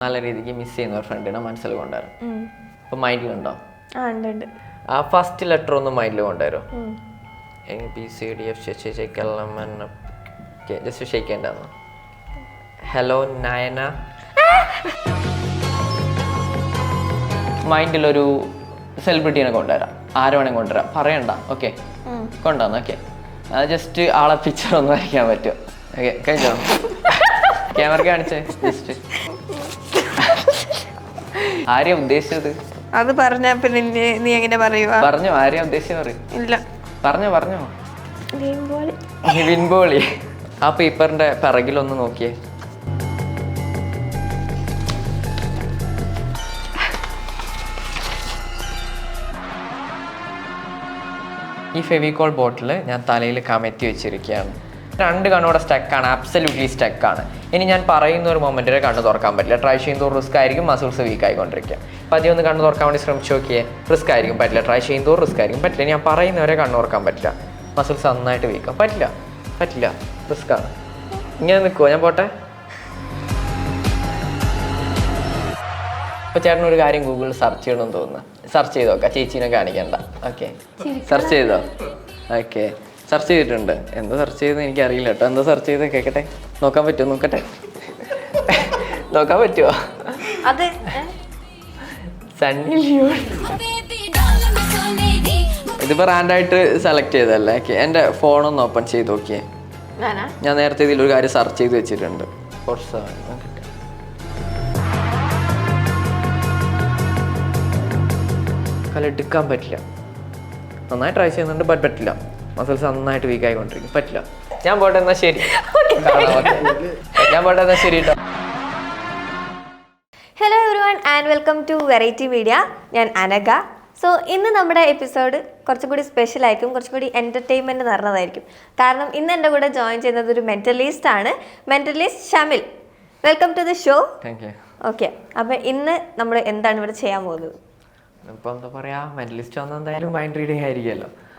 നല്ല രീതിക്ക് മിസ് ചെയ്യുന്ന ഒരു ഫ്രണ്ടിനെ മനസ്സിൽ കൊണ്ടുവരും. അപ്പൊ മൈൻഡിലുണ്ടോ ആ ഉണ്ട് ഉണ്ട്. ആ ഫസ്റ്റ് ലെറ്റർ ഒന്ന് മൈൻഡിൽ കൊണ്ടുവരും B C D F just ഷെയ്ക്കേണ്ടെന്ന് hello Nayana മൈൻഡിലൊരു സെലിബ്രിറ്റീനെ കൊണ്ടുവരാം. ആരെ വേണേ കൊണ്ടുവരാം. പറയണ്ട. ഓക്കെ. കൊണ്ടുവന്നു? ഓക്കെ ജസ്റ്റ് ആളെ പിക്ചർ ഒന്ന് വരയ്ക്കാൻ പറ്റുമോ ഓക്കെ കഴിഞ്ഞോ? ക്യാമറ കാണിച്ചേ. ജസ്റ്റ് ആരെയാ ഉദ്ദേശിച്ചത്? അത് പറഞ്ഞാ പിന്നെ നീ- നീ എങ്ങനെ പറയുക പറഞ്ഞോ ആരെയാ ഉദ്ദേശിച്ചത് പറയും. ഇല്ല. പറഞ്ഞോ പറഞ്ഞോ. നിവിൻ പോളി ആ പേപ്പറിന്റെ പിറകിലൊന്ന് നോക്കിയേ. ഈ ഫെവിക്കോൾ ബോട്ടിൽ ഞാൻ തലയിൽ കമത്തി വെച്ചിരിക്കുകയാണ്. രണ്ട് കണ്ണോടെ സ്റ്റക്കാണ് അബ്സല്യൂട്ട്ലി സ്റ്റക്കാണ്. ഇനി ഞാൻ പറയുന്ന ഒരു മൊമെന്റിൽ കണ്ണ് തുറക്കാൻ പറ്റില്ല. ട്രൈ ചെയ്യുമ്പോൾ റിസ്ക് ആയിരിക്കും മസിൽസ് വീക്ക് ആയിക്കൊണ്ടിരിക്കുക പതിയെ ഒന്ന് കണ്ണ് തുറക്കാൻ വേണ്ടി ശ്രമിച്ചു നോക്കിയേ. റിസ്ക് ആയിരിക്കും പറ്റില്ല. ട്രൈ ചെയ്യുമ്പോൾ റിസ്ക് ആയിരിക്കും പറ്റില്ല. ഞാൻ പറയുന്നവരെ കണ്ണ് തുറക്കാൻ പറ്റില്ല. മസിൽസ് നന്നായിട്ട് വീക്കാം പറ്റില്ല പറ്റില്ല. റിസ്ക് ആണ്. ഇങ്ങനെ നിൽക്കുമോ ഞാൻ പോട്ടെ. ഇപ്പൊ ചേട്ടൻ ഒരു കാര്യം ഗൂഗിളിൽ സെർച്ച് ചെയ്യണമെന്ന് തോന്നുന്നു. സെർച്ച് ചെയ്തോക്കാം ചേച്ചീനെ കാണിക്കണ്ട. ഓക്കെ സെർച്ച് ചെയ്തോ? ഓക്കെ സെർച്ച് ചെയ്തിട്ടുണ്ട്. എന്താ സെർച്ച് ചെയ്തെന്ന് എനിക്ക് അറിയില്ല കേട്ടോ. എന്താ സെർച്ച് ചെയ്ത് കേൾക്കട്ടെ നോക്കാൻ പറ്റുമോ നോക്കട്ടെ. നോക്കാൻ പറ്റുമോ അത്? Sunny Leone. ഇതിപ്പോ റാൻഡായിട്ട് സെലക്ട് ചെയ്തല്ലേ എന്റെ എന്റെ ഫോണൊന്ന് ഓപ്പൺ ചെയ്ത് നോക്കിയേ. ഞാൻ നേരത്തെ ഇതിലൊരു കാര്യം സെർച്ച് ചെയ്ത് വെച്ചിട്ടുണ്ട്. കുറച്ച് കല എടുക്കാൻ പറ്റില്ല. നന്നായി ട്രൈ ചെയ്യുന്നുണ്ട് ബട്ട് പറ്റില്ല. മസിൽസ് നന്നായിട്ട് വീക്ക് ആയിക്കൊണ്ടിരിക്കും. പറ്റില്ല. ഞാൻ പോട്ടെ എന്നാ ശരി. ഞാൻ പോട്ടെ എന്നാ ശരി കേട്ടോ hello everyone and welcome to variety media ഞാൻ അനഗ സോ ഇന്ന് നമ്മുടെ എപ്പിസോഡ് കുറച്ചും കൂടി സ്പെഷ്യൽ ആയിരിക്കും. കുറച്ചും കൂടി എന്റർടൈൻമെന്റ് നിറഞ്ഞതായിരിക്കും കാരണം ഇന്ന് എന്റെ കൂടെ ജോയിൻ ചെയ്യുന്നത് ഒരു മെന്റലിസ്റ്റ് ആണ്. Mentalist Shamil welcome to the show thank you okay അപ്പോൾ ഇന്ന് നമ്മൾ എന്താണ് ഇവിടെ ചെയ്യാൻ പോകുന്നത്? ഇപ്പം എന്താ പറയുക മെന്റലിസ്റ്റ് വന്ന എന്തായാലും മൈൻഡ് റീഡിങ് ആയിരിക്കുമല്ലോ. അപ്പം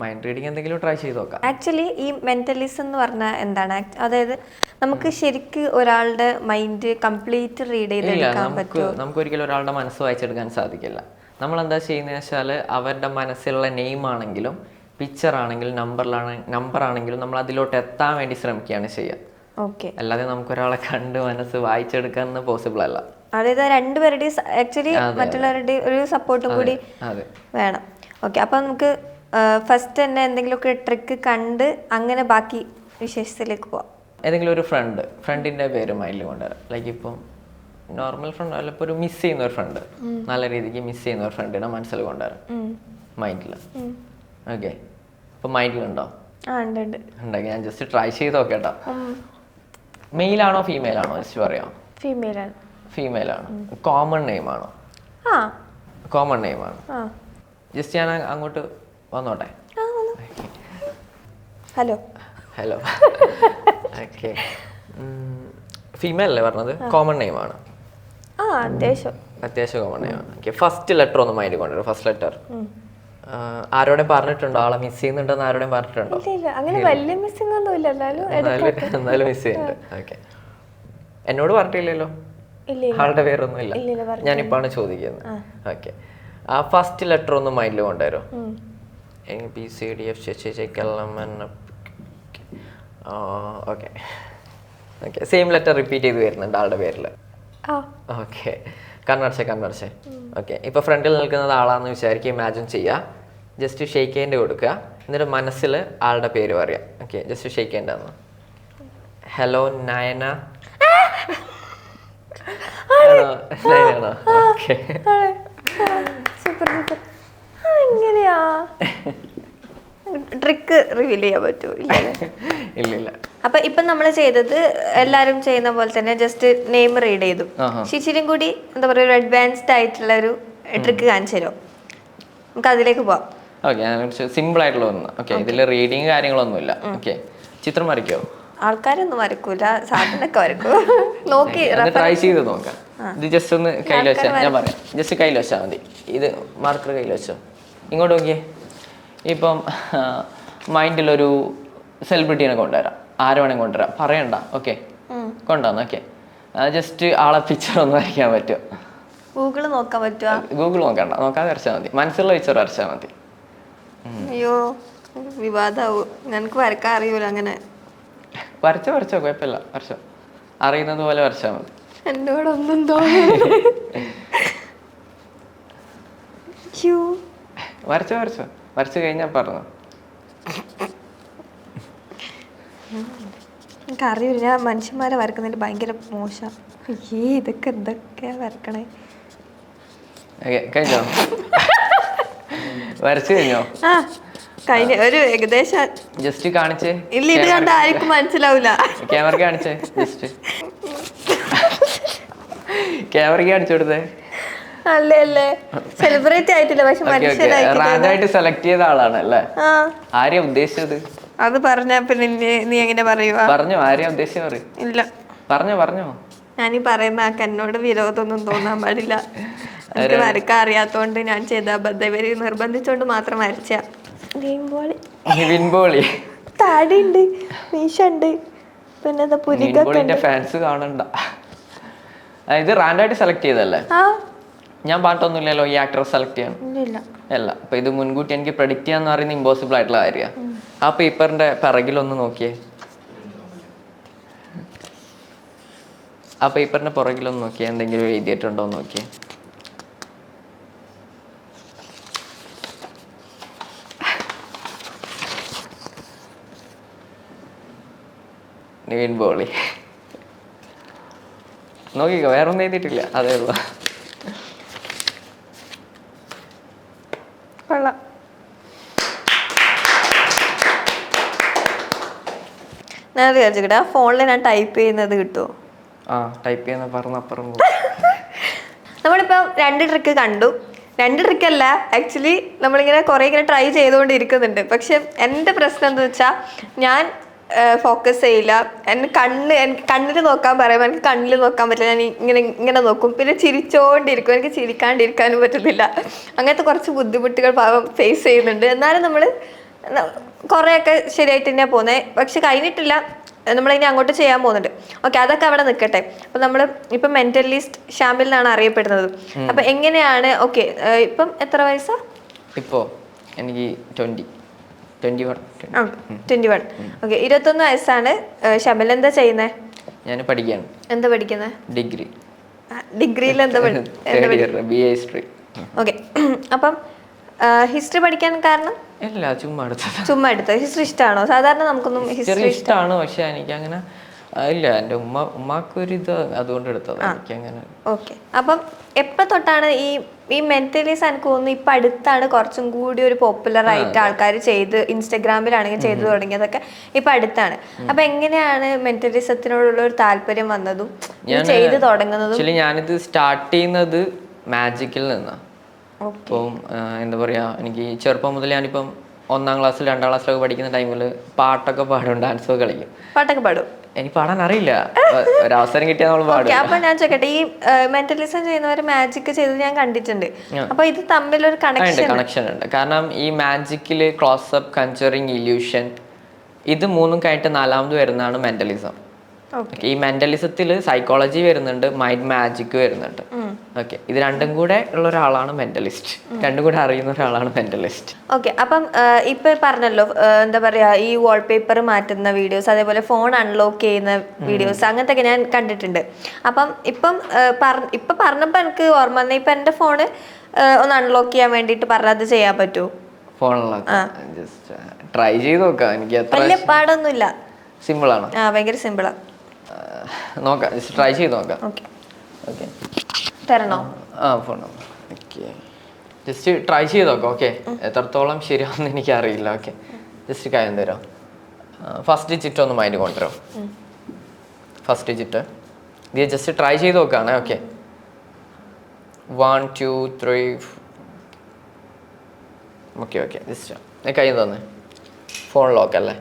മൈൻഡ് റീഡിങ് എന്തെങ്കിലും ട്രൈ ചെയ്ത് നോക്കാം. ആക്ച്വലി ഈ മെന്റലിസം എന്ന് പറഞ്ഞാൽ എന്താണ്? അതായത് നമുക്ക് ശരിക്ക് ഒരാളുടെ മൈൻഡ് കംപ്ലീറ്റ് റീഡ് ചെയ്തെടുക്കാൻ പറ്റുമോ നമുക്ക് ഒരിക്കലും ഒരാളുടെ മനസ്സ് വായിച്ചെടുക്കാൻ സാധിക്കില്ല. നമ്മൾ എന്താ ചെയ്യുന്നത് വെച്ചാൽ അവരുടെ മനസ്സിലുള്ള നെയിം ആണെങ്കിലും പിക്ചർ ആണെങ്കിലും നമ്പറിലാണ് നമ്പർ ആണെങ്കിലും നമ്മൾ അതിലോട്ട് എത്താൻ വേണ്ടി ശ്രമിക്കുകയാണ് ചെയ്യുക. ഓക്കെ അല്ലാതെ നമുക്ക് ഒരാളെ കണ്ട് മനസ്സ് വായിച്ചെടുക്കാൻ പോസിബിൾ അല്ല. അതായത് രണ്ടുപേരുടെയും ആക്ച്വലി മറ്റുള്ളവരുടെ ഒരു സപ്പോർട്ടും കൂടി വേണം. ഓക്കെ അപ്പം നമുക്ക് ഫസ്റ്റ് തന്നെ എന്തെങ്കിലുമൊക്കെ ട്രിക്ക് കണ്ട് അങ്ങനെ ബാക്കി വിശേഷത്തിലേക്ക് പോവാം. ഏതെങ്കിലും ഒരു ഫ്രണ്ട് ഫ്രണ്ടിന്റെ പേര് മൈൻഡിൽ കൊണ്ടുവരാം ലൈക്ക് ഇപ്പം നോർമൽ ഫ്രണ്ട് അല്ല ഇപ്പോൾ ഒരു മിസ് ചെയ്യുന്ന ഒരു ഫ്രണ്ട് നല്ല രീതിക്ക് മിസ് ചെയ്യുന്ന ഒരു ഫ്രണ്ടിനെ മനസ്സിൽ കൊണ്ടുവരാം. മൈൻഡിൽ ഓക്കെ ഇപ്പം മൈൻഡിലുണ്ടോ ഉണ്ടെങ്കിൽ ഞാൻ ജസ്റ്റ് ട്രൈ ചെയ്ത് നോക്കേട്ടോ മെയിൽ ആണോ ഫീമെയിൽ ആണോ? ജസ്റ്റ് പറയാം ഫീമെയിൽ ആണ്. ഫീമെയിൽ ആണ്. കോമൺ നെയിം ആണോ? കോമൺ നെയിം ആണ്. ജസ്റ്റ് ഞാൻ അങ്ങോട്ട് വന്നോട്ടെ? ഹലോ. ഹലോ. ഓക്കെ ഫീമെയിൽ അല്ലേ പറഞ്ഞത്? കോമൺ നെയിം ആണ് ആ അത്യാവശ്യം. അത്യാവശ്യം കോമൺ നെയിം ആണ് ഓക്കെ ഫസ്റ്റ് ലെറ്റർ ഒന്ന് മൈൻഡ് കൊണ്ടുവരും ഫസ്റ്റ് ലെറ്റർ ആരോടെ പറഞ്ഞിട്ടുണ്ടോ? ആളെ മിസ് ചെയ്യുന്നുണ്ടെന്ന് ആരോടെയും പറഞ്ഞിട്ടുണ്ടോ? അങ്ങനെ വലിയ മിസ്സിംഗ് ഒന്നും ഇല്ല. എന്നാലും മിസ് ചെയ്യുന്നുണ്ട്. ഓക്കെ എന്നോട് പറഞ്ഞിട്ടില്ലല്ലോ? ആളുടെ പേരൊന്നും ഇല്ല. ഞാനിപ്പോ പറഞ്ഞു ചോദിക്കുന്നത്. ഓക്കെ ആ ഫസ്റ്റ് ലെറ്റർ ഒന്ന് മൈൻഡിൽ കൊണ്ടുവരും B C D F M N okay okay same letter repeat ചെയ്ത് വരുന്നുണ്ട് ആളുടെ പേരിൽ ഓക്കെ കണ്ണടച്ചേ കണ്ണടച്ചേ. ഓക്കെ ഇപ്പോൾ ഫ്രണ്ടിൽ നിൽക്കുന്നത് ആളാന്ന് വിചാരിക്കുക ഇമാജിൻ ചെയ്യുക ജസ്റ്റ് ഷെയ്ക്ക് ഹാൻഡ് കൊടുക്കുക. എന്നിട്ട് മനസ്സിൽ ആളുടെ പേര് പറയാം. ഓക്കെ ജസ്റ്റ് ഷെയ്ക്ക് ഹാൻഡ് ആണ് ഹലോ നയന ഹലോ നയനാണോ ഓക്കെ എങ്ങനെയാ ട്രിക്ക് റിവീൽ ചെയ്യാൻ പറ്റുമോ ഇല്ല ഇല്ല അപ്പൊ ഇപ്പൊ നമ്മൾ ചെയ്തത് എല്ലാരും ചെയ്യുന്ന പോലെ തന്നെ ജസ്റ്റ് നെയിം റീഡ് ചെയ്തു. ശിശിരും കൂടി എന്താ പറയുക ഒരു അഡ്വാൻസ്ഡ് ആയിട്ടുള്ള ഒരു ട്രിക്ക് കാണിച്ചു തരുമോ? നമുക്ക് അതിലേക്ക് പോവാം. ഓക്കെ സിമ്പിൾ ആയിട്ടുള്ള ഒന്ന്. ഓക്കെ ഇതിൽ റീഡിങ് കാര്യങ്ങളൊന്നുമില്ല. ഓക്കെ ചിത്രം വരയ്ക്കോ? ആൾക്കാരൊന്നും വരക്കൂല സാധനൊക്കെ വരക്കൂ. നോക്കി ട്രൈ ചെയ്ത് നോക്കാം. ഇത് ജസ്റ്റ് ഒന്ന് കയ്യിൽ വെച്ചാൽ ഞാൻ പറയാം. ജസ്റ്റ് കയ്യിൽ വെച്ചാൽ മതി. ഇത് മാർക്കർ കയ്യിൽ വെച്ചോ. ഇങ്ങോട്ട് നോക്കിയേ. ഇപ്പം മൈൻഡിലൊരു സെലിബ്രിറ്റീനെ കൊണ്ടുവരാം. ആരെ വേണമെങ്കിൽ കൊണ്ടുവരാം. പറയണ്ട. ഓക്കെ കൊണ്ടുവന്നു. ഓക്കെ ജസ്റ്റ് ആളെ പിക്ചർ ഒന്ന് വരയ്ക്കാൻ പറ്റുമോ ഗൂഗിൾ നോക്കാൻ പറ്റുമോ ഗൂഗിൾ നോക്കണ്ട. നോക്കാതെ വരച്ചാൽ മതി. മനസ്സിലുള്ള പിക്ചർ വരച്ചാൽ മതി. അയ്യോ വിവാദമാവും ഞങ്ങൾക്ക് വരക്കാൻ അറിയൂല അങ്ങനെ. വരച്ചോ വരച്ചോ കുഴപ്പമില്ല. വരച്ചോ. അറിയുന്നത് പോലെ വരച്ചാൽ മതി. എന്നോടൊന്നും തോന്നുന്നു വരച്ചോ വരച്ചോ. വരച്ചു കഴിഞ്ഞാൽ പറഞ്ഞു. എനിക്ക് അറിയില്ല ഞാൻ മനുഷ്യന്മാരെ വരക്കുന്നതിൽ ഭയങ്കര മോശം. അയ്യേ ഇതൊക്കെ എന്തൊക്കെയാ വരക്കണേ? കഴിഞ്ഞോ? വരച്ചു കഴിഞ്ഞോ? ആ. കഴിഞ്ഞ ഒരു ഏകദേശം ജസ്റ്റ് കാണിച്ച്. ഇല്ല ഇത് കണ്ട ആർക്കും മനസ്സിലാവില്ല ക്യാമറ കാണിച്ചേ ജസ്റ്റ് ക്യാമറയ്ക്ക് കാണിച്ചു കൊടുത്തേ. അല്ലേ സെലിബ്രേറ്റ് ആയിട്ടില്ല പക്ഷെ മനുഷ്യരായിട്ട് റാൻഡായിട്ട് സെലക്ട് ചെയ്ത ആളാണ് അല്ലേ? ആരെയാ ഉദ്ദേശിച്ചത്? അത് പറഞ്ഞ പിന്നെ നീ- നീ എങ്ങനെ പറയുക പറഞ്ഞോ ആരെയാ ഉദ്ദേശിച്ചത് പറയും. ഇല്ല. പറഞ്ഞോ പറഞ്ഞോ. ഞാൻ ഈ പറയുന്ന ആൾക്ക് എന്നോട് വിരോധമൊന്നും തോന്നാൻ പാടില്ല. എനിക്ക് വരക്കാൻ അറിയാത്തോണ്ട് ഞാൻ ചെയ്ത അബദ്ധം ഇവർ നിർബന്ധിച്ചോണ്ട് മാത്രം വരച്ച വിൻബോളി താടിയുണ്ട് മീശുണ്ട് പിന്നെ എന്താ പുലികൊക്കെ ഫാൻസ് കാണണ്ട. ഇത് റാൻഡായിട്ട് സെലക്ട് ചെയ്തല്ലേ ആ. ഞാൻ പാട്ടൊന്നുമില്ലല്ലോ ഈ ആക്ടറെ സെലക്ട് ചെയ്യാൻ. അല്ല അപ്പൊ ഇത് മുൻകൂട്ടി എനിക്ക് പ്രഡിക്റ്റ് ചെയ്യാന്ന് പറയുന്നത് ഇമ്പോസിബിൾ ആയിട്ടുള്ള കാര്യമാണ് ആ പേപ്പറിന്റെ പിറകിലൊന്ന് നോക്കിയേ. ആ പേപ്പറിന്റെ പുറകിലൊന്ന് നോക്കിയേ. എന്തെങ്കിലും എഴുതിയിട്ടുണ്ടോ നോക്കിയേ. നിവിൻ ബോളി നോക്കിക്കോ വേറെ ഒന്നും എഴുതിയിട്ടില്ല. അതേ ഉള്ളൂ. കൊള്ളാം. ഞാൻ വിചാരിച്ചിട്ട് ഫോണിൽ ഞാൻ ടൈപ്പ് ചെയ്യുന്നത് കിട്ടുമോ ആ ടൈപ്പ് ചെയ്യുന്ന പറഞ്ഞപ്പുറം നമ്മളിപ്പോൾ രണ്ട് ട്രിക്ക് കണ്ടു. രണ്ട് ട്രിക്ക് അല്ല ആക്ച്വലി നമ്മളിങ്ങനെ കുറേ ഇങ്ങനെ ട്രൈ ചെയ്തുകൊണ്ടിരിക്കുന്നുണ്ട്. പക്ഷെ എന്റെ പ്രശ്നം എന്താ വെച്ചാൽ ഞാൻ ഫോക്കസ് ചെയ്യില്ല. എന്നെ കണ്ണ് എനിക്ക് കണ്ണിൽ നോക്കാൻ പറയുമ്പോൾ എനിക്ക് കണ്ണിൽ നോക്കാൻ പറ്റില്ല. ഞാൻ ഇങ്ങനെ ഇങ്ങനെ നോക്കും. പിന്നെ ചിരിച്ചോണ്ടിരിക്കും. എനിക്ക് ചിരിക്കാണ്ടിരിക്കാനും പറ്റുന്നില്ല. അങ്ങനത്തെ കുറച്ച് ബുദ്ധിമുട്ടുകൾ പാവം ഫേസ് ചെയ്യുന്നുണ്ട്. എന്നാലും നമ്മൾ കുറേയൊക്കെ ശരിയായിട്ട് തന്നെയാണ് പോകുന്നത് പക്ഷെ കഴിഞ്ഞിട്ടില്ല. നമ്മളിനി അങ്ങോട്ട് ചെയ്യാൻ പോകുന്നുണ്ട്. ഓക്കെ അതൊക്കെ അവിടെ നിൽക്കട്ടെ അപ്പം നമ്മൾ ഇപ്പം മെന്റലിസ്റ്റ് ഷാമിൽ എന്നാണ് അറിയപ്പെടുന്നത്. അപ്പം എങ്ങനെയാണ്? ഓക്കെ ഇപ്പം എത്ര വയസ്സാ? ഇപ്പോൾ എനിക്ക് ട്വന്റി ട്വന്റി വൺ. ഓക്കെ ഇരുപത്തൊന്ന് വയസ്സാണ്. ഷമിൽ എന്താ ചെയ്യുന്നത് ഞാൻ പഠിക്കുകയാണ് എന്താ പഠിക്കുന്നത് ഡിഗ്രി. ഡിഗ്രിയിൽ എന്താ ബി എ ഹിസ്റ്ററി ഓക്കെ അപ്പം ഹിസ്റ്ററി പഠിക്കാൻ കാരണം? ഇല്ല ചുമ്മാ എടുത്തത്. ചുമ്മാ എടുത്തത്. ഹിസ്റ്ററി ഇഷ്ടമാണോ സാധാരണ നമുക്കൊന്നും ഹിസ്റ്ററി ഇഷ്ടമാണ് പക്ഷെ എനിക്ക് അങ്ങനെ ഇല്ല എന്റെ ഉമ്മ ഉമ്മാക്കൊരു ഇത് അതുകൊണ്ട് എടുത്തത് എനിക്ക് അങ്ങനെ ഓക്കെ. അപ്പം എപ്പോൾ തൊട്ടാണ് ഈ ഈ മെന്റലീസ് എനിക്ക് തോന്നുന്നു ഇപ്പം അടുത്താണ് കുറച്ചും കൂടി ഒരു പോപ്പുലർ ആയിട്ട് ആൾക്കാർ ചെയ്ത് ഇൻസ്റ്റഗ്രാമിലാണെങ്കിൽ ചെയ്തു തുടങ്ങിയതൊക്കെ ഇപ്പം അടുത്താണ്. അപ്പം എങ്ങനെയാണ് മെന്റലിസത്തിനോടുള്ള ഒരു താല്പര്യം വന്നതും? ചെയ്തു തുടങ്ങുന്നതും? ഞാനിത് സ്റ്റാർട്ട് ചെയ്യുന്നത് മാജിക്കിൽ നിന്നാണ് ഇപ്പം എന്താ പറയാ എനിക്ക് ചെറുപ്പം മുതൽ ഞാനിപ്പം ഒന്നാം ക്ലാസ്സിൽ രണ്ടാം ക്ലാസ്സിലൊക്കെ പഠിക്കുന്ന ടൈമിൽ പാട്ടൊക്കെ പാടും ഡാൻസൊക്കെ കളിക്കും. പാട്ടൊക്കെ പാടും. എനിക്ക് പാടാൻ അറിയില്ല. ഒരു അവസരം കിട്ടിയാൽ നമ്മൾ പാടും. അപ്പൊ ഞാൻ ചോദിക്കട്ടെ ഈ മെന്റലിസം ചെയ്യുന്നവർ മാജിക് ചെയ്ത് ഞാൻ കണ്ടിട്ടുണ്ട്. അപ്പൊ ഇത് തമ്മിൽ ഒരു കണക്ഷൻ കണക്ഷൻ ഉണ്ട്. കാരണം ഈ മാജിക്കിൽ ക്ലോസപ്പ് കൺചറിങ് ഇല്യൂഷൻ ഇത് മൂന്നും കഴിഞ്ഞിട്ട് നാലാമത് വരുന്നതാണ് മെന്റലിസം ഈ മെന്റലിസത്തിൽ സൈക്കോളജി വരുന്നുണ്ട് മൈൻഡ് മാജിക് വരുന്നുണ്ട്. ഓക്കെ ഇത് രണ്ടും കൂടെ ഉള്ള ഒരാളാണ് മെന്റലിസ്റ്റ് രണ്ടും കൂടെ അറിയുന്ന ഒരാളാണ് മെന്റലിസ്റ്റ് ഓക്കെ അപ്പം ഇപ്പൊ പറഞ്ഞല്ലോ എന്താ പറയാ ഈ വാൾപേപ്പർ മാറ്റുന്ന വീഡിയോസ് അതേപോലെ ഫോൺ അൺലോക്ക് ചെയ്യുന്ന വീഡിയോസ് അങ്ങനത്തെ ഒക്കെ ഞാൻ കണ്ടിട്ടുണ്ട്. അപ്പം ഇപ്പം ഇപ്പൊ പറഞ്ഞപ്പോ എനിക്ക് ഓർമ്മ വന്നേ ഇപ്പൊ എന്റെ ഫോണ് ഒന്ന് അൺലോക്ക് ചെയ്യാൻ വേണ്ടിട്ട് പറഞ്ഞാൽ അത് ചെയ്യാൻ പറ്റുമോ ഫോണിലൊക്കെ ജസ്റ്റ് ട്രൈ ചെയ്ത് നോക്കാം. എനിക്ക് വലിയ പാടൊന്നുമില്ല. സിമ്പിൾ ആണ്? ആ ഭയങ്കര സിമ്പിളാ നോക്കാം. ജസ്റ്റ് ട്രൈ ചെയ്ത് നോക്കാം. ഓക്കെ ഓക്കെ തരണോ? ആ phone number okay. Just try ചെയ്ത് നോക്കാം ഓക്കെ എത്രത്തോളം ശരിയാണെന്ന് എനിക്ക് അറിയില്ല ഓക്കെ. ജസ്റ്റ് കാര്യം തരാം. ഫസ്റ്റ് ഡിജിറ്റ് ഒന്ന് മൈൻഡ് കൊണ്ടുവരാം. ഫസ്റ്റ് ഡിജിറ്റ് ഇത് ജസ്റ്റ് ട്രൈ ചെയ്ത് നോക്കുകയാണേ okay one two three okay okay. Just കൈ തന്നെ. ഫോൺ ലോക്ക് അല്ലേ?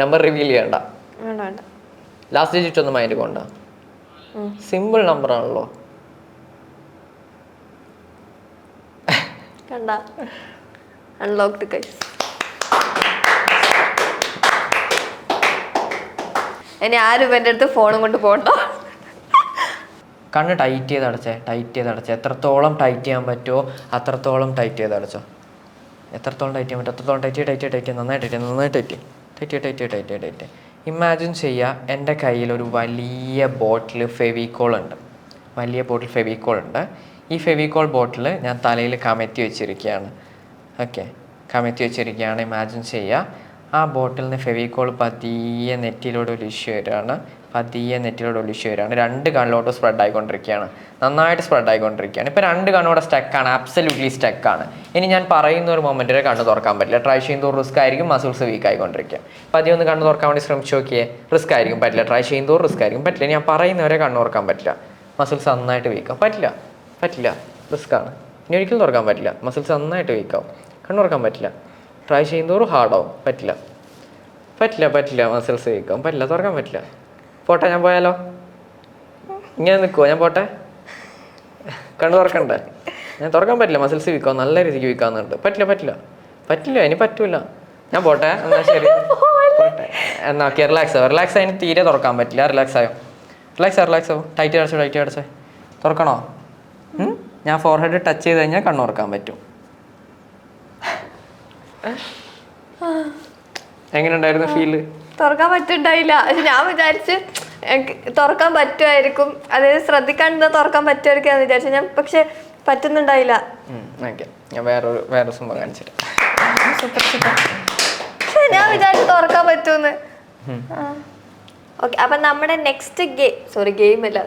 നമ്പർ റിവീൽ ചെയ്യണ്ട. ലാസ്റ്റ് ഡിജിറ്റ് ഒന്ന് മൈൻഡ് കൊണ്ട. സിമ്പിൾ നമ്പർ ആണല്ലോ. കണ്ട. അൺലോക്ക്ഡ് കൈസ് ഇനി ആരും എന്റെ അടുത്ത് ഫോണും കൊണ്ട് പോകണ്ട കണ്ണ് ടൈറ്റ് ചെയ്ത് അടച്ചേ ടൈറ്റ് ചെയ്ത് അടച്ചേ. എത്രത്തോളം ടൈറ്റ് ചെയ്യാൻ പറ്റുമോ അത്രത്തോളം ടൈറ്റ് ചെയ്ത് അടച്ചോ. എത്രത്തോളം ടൈറ്റ് ചെയ്യാൻ പറ്റും അത്രത്തോളം ടൈറ്റ് ടൈറ്റ് ടൈറ്റ് നന്നായിട്ട് ടൈറ്റ് നന്നായിട്ട് tight tight tight tight tight imagine ചെയ്യുക എന്റെ കയ്യിൽ ഒരു വലിയ ബോട്ടിൽ ഫെവിക്കോൾ ഉണ്ട്. വലിയ ബോട്ടിൽ ഫെവിക്കോൾ ഉണ്ട്. ഈ ഫെവിക്കോൾ ബോട്ടിൽ ഞാൻ തലയിൽ കമറ്റി വെച്ചിരിക്കുകയാണ്. ഓക്കെ. കമറ്റി വെച്ചിരിക്കുകയാണ്. ഇമാജിൻ ചെയ്യുക ആ ബോട്ടിൽ നിന്ന് ഫെവിക്കോൾ പതിയെ നെറ്റിയിലൂടെ ഒലിച്ചു വരികയാണ്. പതിയെ നെറ്റിലൂടെ ഒലിച്ചു വരികയാണ്. രണ്ട് കണ്ണിലോട്ട് സ്പ്രെഡ് ആയിക്കൊണ്ടിരിക്കുകയാണ്. നന്നായിട്ട് സ്പ്രെഡ് ആയിക്കൊണ്ടിരിക്കുകയാണ്. ഇപ്പോൾ രണ്ട് കണ്ണോടെ സ്റ്റക്കാണ് അബ്സല്യൂട്ട്ലി സ്റ്റക്കാണ് ഇനി ഞാൻ പറയുന്ന ഒരു മൊമെന്റിൽ കണ്ണ് തുറക്കാൻ പറ്റില്ല. ട്രൈ ചെയ്യുന്നതോ റിസ്ക് ആയിരിക്കും. മസിൽസ് വീക്ക് ആയിക്കൊണ്ടിരിക്കുക. പതിയെ ഒന്ന് കണ്ണ് തുറക്കാൻ വേണ്ടി ശ്രമിച്ചു നോക്കിയേ. റിസ്ക് ആയിരിക്കും. പറ്റില്ല. ട്രൈ ചെയ്യുന്നതോ റിസ്ക് ആയിരിക്കും. പറ്റില്ല. ഞാൻ പറയുന്നവരെ കണ്ണ് തുറക്കാൻ പറ്റില്ല. മസിൽസ് നന്നായിട്ട് വീക്കാം പറ്റില്ല. പറ്റില്ല. റിസ്ക് ആണ്. ഇനി ഒരിക്കലും തുറക്കാൻ പറ്റില്ല. മസിൽസ് നന്നായിട്ട് വീക്കാവും കണ്ണ് തുറക്കാൻ പറ്റില്ല. ട്രൈ ചെയ്യുന്നതോറും ഹാർഡാവും പറ്റില്ല. പറ്റില്ല പറ്റില്ല. മസിൽസ് വീക്കാവും പറ്റില്ല തുറക്കാൻ പറ്റില്ല. പോട്ടെ ഞാൻ പോയാലോ? ഇങ്ങനെ നിൽക്കുമോ ഞാൻ പോട്ടെ? കണ്ണ് തുറക്കണ്ടേ? ഞാൻ തുറക്കാൻ പറ്റില്ല. മസിൽസ് വീക്കാവും നല്ല രീതിക്ക് വീക്കാവുന്നുണ്ട് പറ്റില്ല പറ്റില്ല. പറ്റില്ല ഇനി പറ്റൂല. ഞാൻ പോട്ടെ എന്നാ ശരി. പോട്ടെ. എന്നാ ഓക്കെ റിലാക്സ് ആവും. റിലാക്സ് ആയി തീരെ തുറക്കാൻ പറ്റില്ല. റിലാക്സ് ആയോ? റിലാക്സ് ആ റിലാക്സ് ആവും. ടൈറ്റ് അടച്ചോ ടൈറ്റ് അടച്ചോ? തുറക്കണോ? ഉം? ഫോർ ഹെഡ് ടച്ച് ചെയ്ത് കഴിഞ്ഞാൽ കണ്ണുറക്കാൻ പറ്റും. എങ്ങനെയുണ്ടായിരുന്നു ഫീൽ തുറക്കാൻ പറ്റുണ്ടായില്ല. ഞാൻ വിചാരിച്ച് തുറക്കാൻ പറ്റുമായിരിക്കും. അതായത് ശ്രദ്ധിക്കാണ്ട് തുറക്കാൻ പറ്റുമായിരിക്കും എന്ന് വിചാരിച്ചു. ഞാൻ പക്ഷെ പറ്റുന്നുണ്ടായില്ല. ഞാൻ വേറൊരു വേറെ സംഭവം കാണിച്ചിട്ട് സൂപ്പർ സൂപ്പർ ഞാൻ വിചാരിച്ചു തുറക്കാൻ പറ്റുമെന്ന്. ഓക്കെ അപ്പം നമ്മുടെ നെക്സ്റ്റ് ഗെയിം സോറി ഗെയിം അല്ല.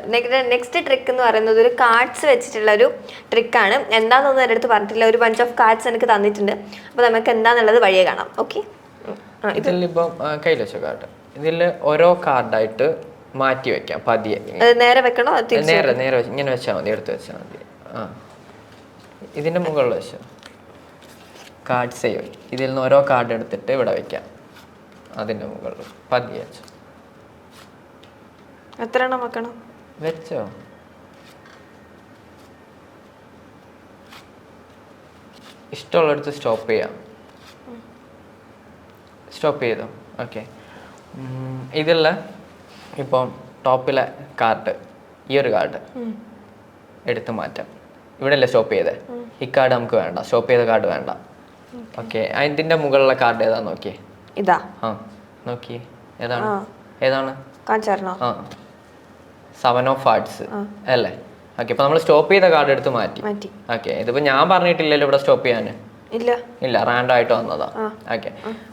നെക്സ്റ്റ് ട്രിക്ക് എന്ന് പറയുന്നത് ഒരു കാർഡ്സ് വെച്ചിട്ടുള്ള ഒരു ട്രിക്കാണ് എന്താണെന്നൊന്നും എന്റെ അടുത്ത് പറഞ്ഞിട്ടില്ല. ഒരു ബഞ്ച് ഓഫ് കാർഡ്സ് എനിക്ക് തന്നിട്ടുണ്ട്. അപ്പോൾ നമുക്ക് എന്താണെന്നുള്ളത് വഴിയെ കാണാം. ഓക്കെ ഇത് ഇതിലിപ്പം കയ്യിൽ വെച്ച കാർഡ് ഇതിൽ ഓരോ കാർഡായിട്ട് മാറ്റി വെക്കാം പതിയെ. നേരെ വെക്കണോ? നേരെ നേരെ വെച്ച് ഇങ്ങനെ വെച്ചാൽ മതി എടുത്ത് വെച്ചാൽ മതി. ആ. ഇതിന്റെ മുകളിൽ വെച്ചോ. കാർഡ് സേവ് ഇതിൽ നിന്ന് ഓരോ കാർഡ് എടുത്തിട്ട് ഇവിടെ വെക്കാം. അതിന്റെ മുകളിൽ. പതിയെ വെച്ചോ. എത്ര എണ്ണം വെക്കണം? വെച്ചോ. ഇഷ്ടമുള്ളിടത്ത് സ്റ്റോപ്പ് ചെയ്യാം. സ്റ്റോപ്പ് ചെയ്തു? ഓക്കെ ഇതിലുള്ള ഇപ്പം ടോപ്പിലെ കാർഡ് ഈ ഒരു കാർഡ് എടുത്ത് മാറ്റാം. ഇവിടെ അല്ലേ സ്റ്റോപ്പ് ചെയ്തേ ഈ കാർഡ് നമുക്ക് വേണ്ട. സ്റ്റോപ്പ് ചെയ്ത കാർഡ് വേണ്ട. ഓക്കെ ഇതിന്റെ മുകളിലെ കാർഡ് ഏതാ നോക്കിയേ? ഇതാ. ആ നോക്കിയേ. ഏതാണ്. ഏതാണ്? കാണിച്ചു ആ. സെവൻ ഓഫ് ആർട്സ് അല്ലേ? ഓക്കെ ഇപ്പൊ നമ്മൾ സ്റ്റോപ്പ് ചെയ്ത കാർഡ് എടുത്ത് മാറ്റി. ഓക്കെ ഇതിപ്പോ ഞാൻ പറഞ്ഞിട്ടില്ലല്ലോ ഇവിടെ സ്റ്റോപ്പ് ചെയ്യാൻ ഇല്ല. ഇല്ല റാൻഡം ആയിട്ട് വന്നതാ. ഓക്കെ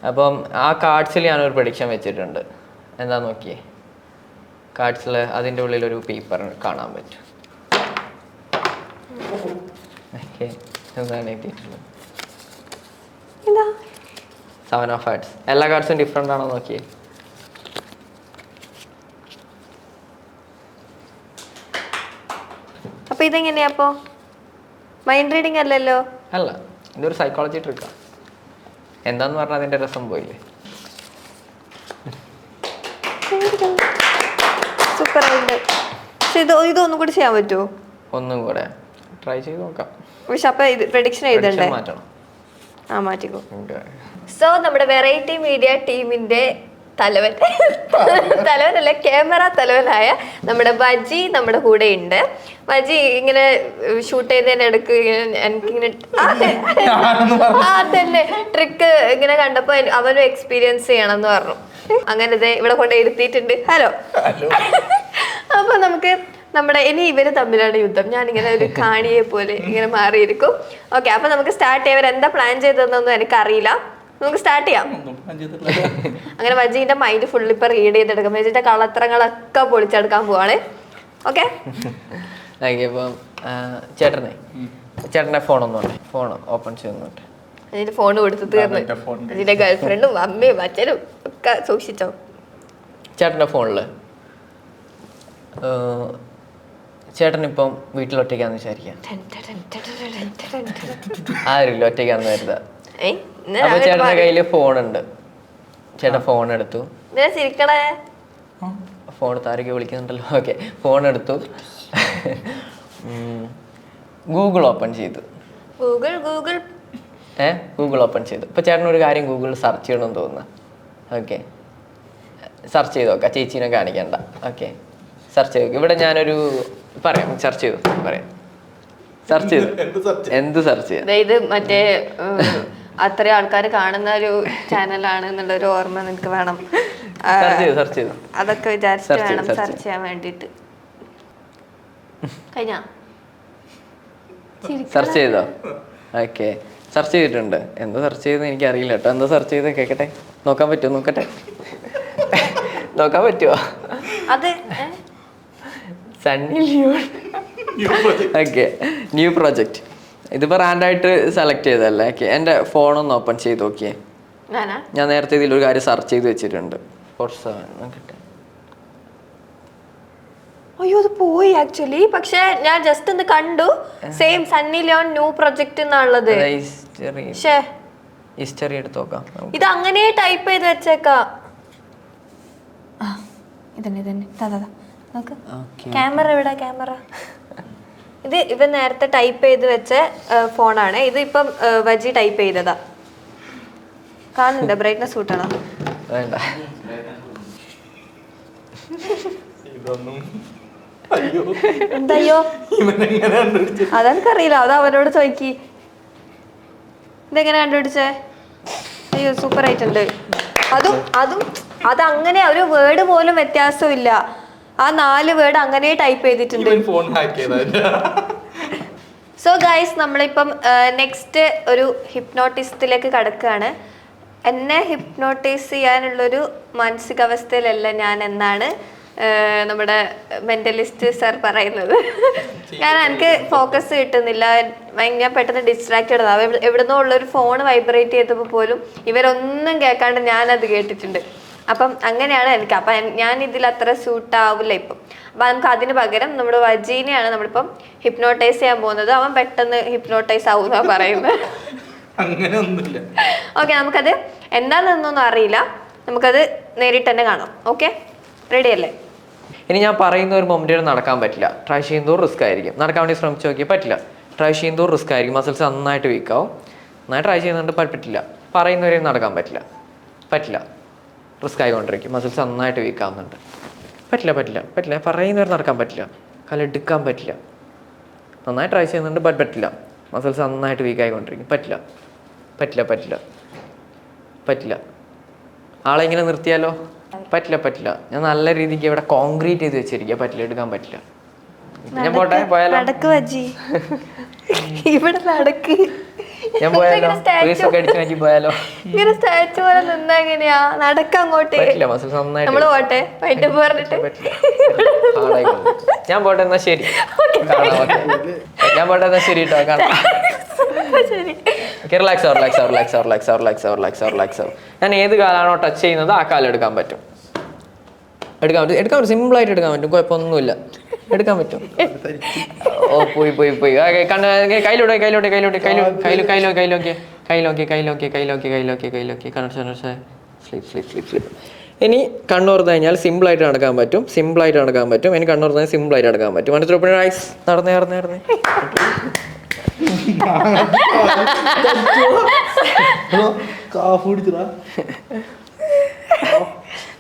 അപ്പം ആ കാർഡ്സിൽ ഞാനൊരു പ്രഡിക്ഷൻ വെച്ചിട്ടുണ്ട്. എന്താ നോക്കിയേ? കാർഡ്സിൽ അതിന്റെ ഉള്ളിൽ ഒരു പേപ്പർ കാണാൻ പറ്റും. ഓക്കെ എന്താണ് എഴുതിയിട്ടുള്ളത് സെവൻ ഓഫ് ഹാർട്സ് എല്ലാ കാർഡ്സും ഡിഫറെന്റ് ആണോ നോക്കിയേ? അപ്പൊ ഇതെങ്ങനെയാ അപ്പോ? മൈൻഡ് റീഡിംഗ് അല്ലല്ലോ? അല്ല ഇതൊരു സൈക്കോളജി ട്രിക്കാണ് എന്താന്ന് പറഞ്ഞാൽ അതിന്റെ രസം പോയില്ലേ? സൂപ്പർ ആയിട്ട് പക്ഷെ ഇത് ഇതൊന്നും കൂടി ചെയ്യാൻ പറ്റുമോ ഒന്നും കൂടെ. ട്രൈ ചെയ്ത് നോക്കാം. പക്ഷെ അപ്പൊ ഇത് പ്രഡിക്ഷൻ എഴുതണ്ടേ? മാറ്റണം. ആ മാറ്റിക്കോ. സോ നമ്മുടെ വെറൈറ്റി മീഡിയ ടീമിന്റെ തലവൻ. തലവനല്ല ക്യാമറ തലവനായ നമ്മുടെ ബജി നമ്മുടെ കൂടെ ഉണ്ട് ബജി ഇങ്ങനെ ഷൂട്ട് ഇങ്ങനെ എനിക്കിങ്ങനെ ആ തന്നെ ട്രിക്ക് ഇങ്ങനെ കണ്ടപ്പോ അവനും എക്സ്പീരിയൻസ് ചെയ്യണം എന്ന് പറഞ്ഞു. അങ്ങനെ ഇവിടെ കൊണ്ട് ഇരുത്തിയിട്ടുണ്ട്. ഹലോ അപ്പൊ നമുക്ക് നമ്മുടെ ഇനി ഇവർ തമ്മിലാണ് യുദ്ധം. ഞാൻ ഇങ്ങനെ ഒരു കാണിയെ പോലെ ഇങ്ങനെ മാറിയിരിക്കും. ഓക്കെ അപ്പൊ നമുക്ക് സ്റ്റാർട്ട് ചെയ്യാൻ എന്താ പ്ലാൻ ചെയ്തതെന്നൊന്നും എനിക്കറിയില്ല. നമുക്ക് സ്റ്റാർട്ട് ചെയ്യാം. അങ്ങനെ വജീന്റെ മൈൻഡ് ഫുൾ ഇപ്പൊ റീഡ് ചെയ്തെടുക്കാം. വജീന്റെ കളത്രങ്ങളൊക്കെ പൊളിച്ചെടുക്കാൻ പോവാണ്. ഓക്കെ ഇപ്പം ചേട്ടനെ. ചേട്ടന്റെ ഫോണൊന്നുണ്ട് ഫോൺ ഓപ്പൺ ചെയ്യുന്നുണ്ട് എന്നിട്ട് ഫോൺ കൊടുത്തു തീർന്നു. എന്നിട്ട് ഗേൾഫ്രണ്ടും അമ്മയും അച്ഛനും ഒക്കെ സൂക്ഷിച്ചോ. ചേട്ടന്റെ ഫോണിൽ ചേട്ടൻ ഇപ്പം വീട്ടിൽ ഒറ്റയ്ക്കാന്ന് വിചാരിക്കാം ആരുമില്ല ഒറ്റയ്ക്കാന്ന് കരുതാ. അപ്പൊ രാവിലെ ഫോൺ ഉണ്ട് ചേട്ടൻ ഫോൺ എടുത്തു ചിരിക്കണേ. ഫോൺ താരൊക്കെ വിളിക്കുന്നുണ്ടല്ലോ. ഓക്കെ. ഫോൺ എടുത്തു ഗൂഗിൾ ഓപ്പൺ ചെയ്തു. Google Google. ഏ? ഗൂഗിൾ ഓപ്പൺ ചെയ്തു. ഇപ്പൊ ചേട്ടൻ ഒരു കാര്യം ഗൂഗിളിൽ സെർച്ച് ചെയ്യണമെന്ന് തോന്നുന്നു. ഓക്കെ. സെർച്ച് ചെയ്ത് നോക്കാം. ചേച്ചീനെ കാണിക്കണ്ട. ഓക്കെ. സെർച്ച് ചെയ്ത് ഇവിടെ ഞാനൊരു പറയാം. സെർച്ച് ചെയ്തു. പറയാം. സെർച്ച് ചെയ്തു. എന്ത് സെർച്ച്? ചെയ്തു ഇത് മറ്റേ അത്ര ആൾക്കാർ കാണുന്ന ഒരു ചാനലാണ് എന്നുള്ള ഒരു ഓർമ്മ നിനക്ക് വേണം. അതൊക്കെ വിചാരിച്ചിട്ട് Search വേണം search സെർച്ച് ചെയ്യാൻ വേണ്ടിട്ട് കഴിഞ്ഞ? സെർച്ച് ചെയ്തോ? ഓക്കെ സെർച്ച് ചെയ്തിട്ടുണ്ട്. എന്താ സെർച്ച് ചെയ്തെന്ന് എനിക്ക് അറിയില്ല കേട്ടോ. എന്താ സെർച്ച് ചെയ്ത് കേക്കട്ടെ? നോക്കാൻ പറ്റുമോ നോക്കട്ടെ. നോക്കാൻ പറ്റുമോ അത് Sunny Leone okay new project ഇതിപ്പോൾ റാൻഡായിട്ട് സെലക്ട് ചെയ്തല്ലേ എന്റെ എന്റെ ഫോണൊന്ന് ഓപ്പൺ ചെയ്ത് നോക്കിയേ. ഞാൻ നേരത്തെ ഇതിലൊരു കാര്യം സെർച്ച് ചെയ്ത് വെച്ചിട്ടുണ്ട്. അയ്യോ അത് പോയി ആക്ച്വലി പക്ഷെ ഞാൻ ജസ്റ്റ് ഒന്ന് കണ്ടു. Same Sunny Leone new project എന്നുള്ളത് ഹിസ്റ്ററി എടുത്ത് നോക്കാം. ഇത് അങ്ങനെ ടൈപ്പ് ചെയ്ത് വെച്ചേക്കാം. ആ, ഇതന്നെ ഇതന്നെ. ദാ, ദാ, ദാ. നോക്ക്. Okay. ക്യാമറ എവിടെ? ക്യാമറ ഇത് ഇവ നേരത്തെ ടൈപ്പ് ചെയ്ത് വെച്ച ഫോണാണ് ഇത് ഇപ്പം വജി ടൈപ്പ് ചെയ്തതാ. കാണുന്നുണ്ട്? ബ്രൈറ്റ്നസ് കൂട്ടണം? വേണ്ട. അതെനിക്കറിയില്ല. അത് അവനോട് ചോദിക്കി ഇതെങ്ങനെ കണ്ടുപിടിച്ചേ? അയ്യോ സൂപ്പർ ആയിട്ടുണ്ട്. അതും അതും അത് അങ്ങനെ ഒരു വേർഡ് പോലും വ്യത്യാസമില്ല. ആ നാല് വേർഡ് അങ്ങനെ ടൈപ്പ് ചെയ്തിട്ടുണ്ട്. ഫോൺ ഹാക്ക് ചെയ്താ സോ ഗൈസ് നമ്മളിപ്പം നെക്സ്റ്റ് ഒരു ഹിപ്നോട്ടിസത്തിലേക്ക് കടക്കുകയാണ് എന്നെ ഹിപ്നോട്ടൈസ് ചെയ്യാനുള്ളൊരു മാനസികാവസ്ഥയിലല്ല ഞാൻ എന്നാണ് നമ്മുടെ മെന്റലിസ്റ്റ് സാർ പറയുന്നത്. ഞാൻ എനിക്ക് ഫോക്കസ് കിട്ടുന്നില്ല ഭയങ്കര ഞാൻ പെട്ടെന്ന് ഡിസ്ട്രാക്റ്റഡ് ആവും എവിടുന്നോ ഉള്ളൊരു ഫോൺ വൈബ്രേറ്റ് ചെയ്തപ്പോൾ പോലും ഇവരൊന്നും കേൾക്കാണ്ട് ഞാനത് കേട്ടിട്ടുണ്ട്. അപ്പം അങ്ങനെയാണ് എനിക്ക് അപ്പം ഞാൻ ഇതിൽ അത്ര സ്യൂട്ട് ആവില്ല ഇപ്പം. അപ്പം നമുക്ക് അതിന് പകരം നമ്മുടെ വജീനെയാണ് നമ്മളിപ്പം ഹിപ്നോട്ടൈസ് ചെയ്യാൻ പോകുന്നത്. അവൻ പെട്ടെന്ന് ഹിപ്നോട്ടൈസ് ആവുന്ന പറയുന്നത്. അങ്ങനെ ഒന്നുമില്ല ഓക്കെ നമുക്കത് എന്താണെന്നൊന്നും അറിയില്ല. നമുക്കത് നേരിട്ട് തന്നെ കാണാം. ഓക്കെ റെഡി അല്ലേ? ഇനി ഞാൻ പറയുന്ന ഒരു മൊമെന്റ് നടക്കാൻ പറ്റില്ല. ട്രൈ ചെയ്യുന്നതോ റിസ്ക് ആയിരിക്കും. നടക്കാൻ വേണ്ടി ശ്രമിച്ചു നോക്കിയാൽ പറ്റില്ല. ട്രൈ ചെയ്യുന്നതോ റിസ്ക് ആയിരിക്കും. മസിൽസ് നന്നായിട്ട് വീക്കാവും നന്നായി ട്രൈ ചെയ്യുന്നുണ്ട് പറ്റില്ല പറയുന്നവരെയും നടക്കാൻ പറ്റില്ല. പറ്റില്ല. റിസ്ക് ആയിക്കൊണ്ടിരിക്കും. മസിൽസ് നന്നായിട്ട് വീക്ക് ആവുന്നുണ്ട്. പറ്റില്ല പറ്റില്ല പറ്റില്ല. പറയുന്നവർ നടക്കാൻ പറ്റില്ല. കലെടുക്കാൻ പറ്റില്ല. നന്നായി ട്രൈ ചെയ്യുന്നുണ്ട് ബട്ട് പറ്റില്ല. മസിൽസ് നന്നായിട്ട് വീക്ക് ആയിക്കൊണ്ടിരിക്കും. പറ്റില്ല പറ്റില്ല പറ്റില്ല പറ്റില്ല. ആളെ ഇങ്ങനെ നിർത്തിയാലോ? പറ്റില്ല പറ്റില്ല. ഞാൻ നല്ല രീതിക്ക് ഇവിടെ കോൺക്രീറ്റ് ചെയ്ത് വെച്ചിരിക്കുക പറ്റില്ല എടുക്കാൻ പറ്റില്ല. ഞാൻ പോട്ടെ പോയാലോ? ഇവിടെ നടക്ക്. ഞാൻ പോയാലോ? statue- ഒക്കെ അടിച്ച് മാറ്റി പോയാലോ? ഇങ്ങനെ സ്റ്റാച്ചു പോലെ നിന്നാ എങ്ങനെയാ? നടക്ക അങ്ങോട്ട് പറ്റില്ല മസിൽസ് നന്നായിട്ട് നമ്മൾ പോട്ടെ വൈകിട്ട് പറഞ്ഞിട്ട്. ഞാൻ പോട്ടെ എന്നാ ശരി. ഞാൻ പോട്ടെ എന്നാ ശരി കേട്ടോ കാണാം. Relax relax relax relax relax relax relax ഞാൻ ഏത് കാലാണോ ടച്ച് ചെയ്യുന്നത് ആ കാലം എടുക്കാൻ പറ്റും. എടുക്കാൻ പറ്റും എടുക്കാൻ പറ്റും സിമ്പിൾ ആയിട്ട് എടുക്കാൻ പറ്റും കുഴപ്പമൊന്നുമില്ല. എടുക്കാൻ പറ്റും. ഓ പോയി പോയി പോയി. കയ്യിലൂടെ കയ്യിലൂടെ കയ്യിലൂടെ കയ്യിലോ കയ്യിലോ കയ്യിലോ കയ്യിലോക്കെ കയ്യിലോക്കെ കയ്യിലോക്കെ കയ്യിലോക്കെ കയ്യിലോക്കെ കയ്യിലോക്കെ connection sleep sleep sleep sleep ഇനി കണ്ണുറന്ന് കഴിഞ്ഞാൽ സിമ്പിളായിട്ട് നടക്കാൻ പറ്റും. സിമ്പിളായിട്ട് നടക്കാൻ പറ്റും. ഇനി കണ്ണുറന്ന് സിമ്പിൾ സിമ്പിളായിട്ട് നടക്കാൻ പറ്റും. മനസ്സിൽ ഓപ്പൺ ഐസ് നടന്നേ നടന്നേ നടന്നേ.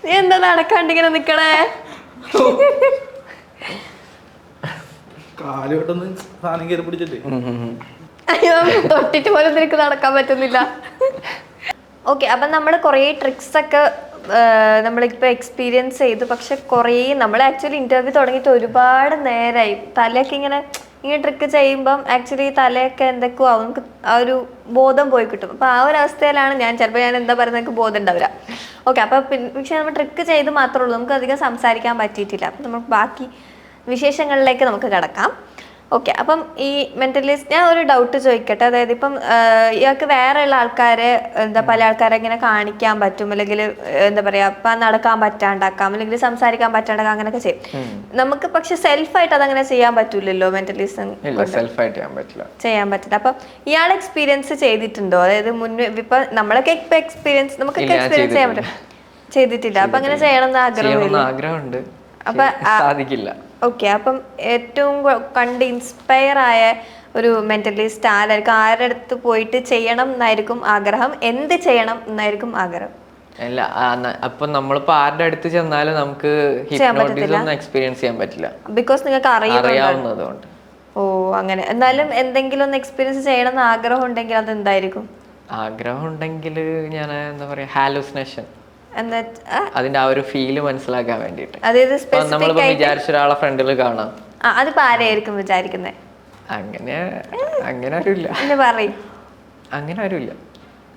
നീ എന്താ നടക്കാണ്ടിങ്ങനെ നിക്കണേ? കാൽ പെട്ടെന്ന് സാധനം കയറി പിടിച്ചിട്ട്. അയ്യോ തൊട്ടിട്ട് പോലും നിനക്ക് നടക്കാൻ പറ്റുന്നില്ല. ഓക്കെ അപ്പം നമ്മൾ കുറേ ട്രിക്സ് ഒക്കെ നമ്മളിപ്പോൾ എക്സ്പീരിയൻസ് ചെയ്തു. പക്ഷെ കുറേ നമ്മൾ ആക്ച്വലി ഇന്റർവ്യൂ തുടങ്ങിയിട്ട് ഒരുപാട് നേരമായി തലയൊക്കെ ഇങ്ങനെ ഇങ്ങനെ ട്രിക്ക് ചെയ്യുമ്പം ആക്ച്വലി തലയൊക്കെ എന്തൊക്കെയോ ആവും. നമുക്ക് ആ ഒരു ബോധം പോയി കിട്ടും. അപ്പോൾ ആ ഒരു അവസ്ഥയിലാണ് ഞാൻ. ചിലപ്പോൾ ഞാൻ എന്താ പറയുന്നത് എനിക്ക് ബോധം ഉണ്ടാവില്ല. ഓക്കെ അപ്പോൾ പിന്നെ പക്ഷെ നമ്മൾ ട്രിക്ക് ചെയ്ത് മാത്രമേ ഉള്ളൂ. നമുക്ക് അധികം സംസാരിക്കാൻ പറ്റിയിട്ടില്ല. അപ്പം നമുക്ക് ബാക്കി വിശേഷങ്ങളിലേക്ക് നമുക്ക് കിടക്കാം. ഓക്കെ അപ്പം ഈ മെന്റലിസ്റ്റ് ഞാൻ ഒരു ഡൗട്ട് ചോദിക്കട്ടെ. അതായത് ഇപ്പം ഇയാൾക്ക് വേറെയുള്ള ആൾക്കാരെ എന്താ പല ആൾക്കാരെ ഇങ്ങനെ കാണിക്കാൻ പറ്റും അല്ലെങ്കിൽ എന്താ പറയാ ഇപ്പം നടക്കാൻ പറ്റാണ്ടാക്കാം അല്ലെങ്കിൽ സംസാരിക്കാൻ പറ്റാണ്ടാക്കാം അങ്ങനെയൊക്കെ ചെയ്യും. നമുക്ക് പക്ഷെ സെൽഫായിട്ട് അതങ്ങനെ ചെയ്യാൻ പറ്റൂലല്ലോ സെൽഫായിട്ട് ചെയ്യാൻ പറ്റില്ല. ചെയ്യാൻ പറ്റില്ല. അപ്പം ഇയാൾ എക്സ്പീരിയൻസ് ചെയ്തിട്ടുണ്ടോ? അതായത് മുന്നേ ഇപ്പൊ നമ്മളൊക്കെ ഇപ്പൊ എക്സ്പീരിയൻസ് നമുക്കൊക്കെ എക്സ്പീരിയൻസ് ചെയ്യാൻ പറ്റും. ചെയ്തിട്ടില്ല. അപ്പൊ അങ്ങനെ ചെയ്യണം എന്ന് ആഗ്രഹമുണ്ട്. അപ്പൊ സാധിക്കില്ല. ഓക്കെ അപ്പം ഏറ്റവും കണ്ട് ഇൻസ്പയർ ആയ ഒരു മെന്റലിസ്റ്റ് ആരായിരിക്കും? ആരുടെ അടുത്ത് പോയിട്ട് ചെയ്യണം എന്നായിരിക്കും ആഗ്രഹം? എന്ത് ചെയ്യണം എന്നായിരിക്കും ആഗ്രഹം? അല്ല അപ്പൊ നമ്മളിപ്പോ ആരുടെ അടുത്ത് ചെന്നാലും നമുക്ക് ഹിപ്നോട്ടിസം എക്സ്പീരിയൻസ് ചെയ്യാൻ പറ്റില്ല. ബിക്കോസ് നിങ്ങൾക്ക് അറിയാവുന്നതുകൊണ്ട്. ഓ അങ്ങനെ. എന്നാലും എന്തെങ്കിലും ഒന്ന് എക്സ്പീരിയൻസ് ചെയ്യണം എന്ന് ആഗ്രഹം ഉണ്ടെങ്കിൽ അത് എന്തായിരിക്കും ആഗ്രഹം ഉണ്ടെങ്കിൽ ഞാൻ എന്താ പറയാ ഹാലൂസിനേഷൻ അതിന്റെ ആ ഒരു ഫീൽ മനസ്സിലാക്കാൻ വേണ്ടിട്ട് നമ്മളിപ്പോ വിചാരിച്ച ഒരാളെ ഫ്രണ്ടിൽ കാണാം. അതിപ്പോ ആരായിരിക്കും വിചാരിക്കുന്നത് അങ്ങനെ അങ്ങനെ ആരുമില്ല. അങ്ങനെ ആരുമില്ല.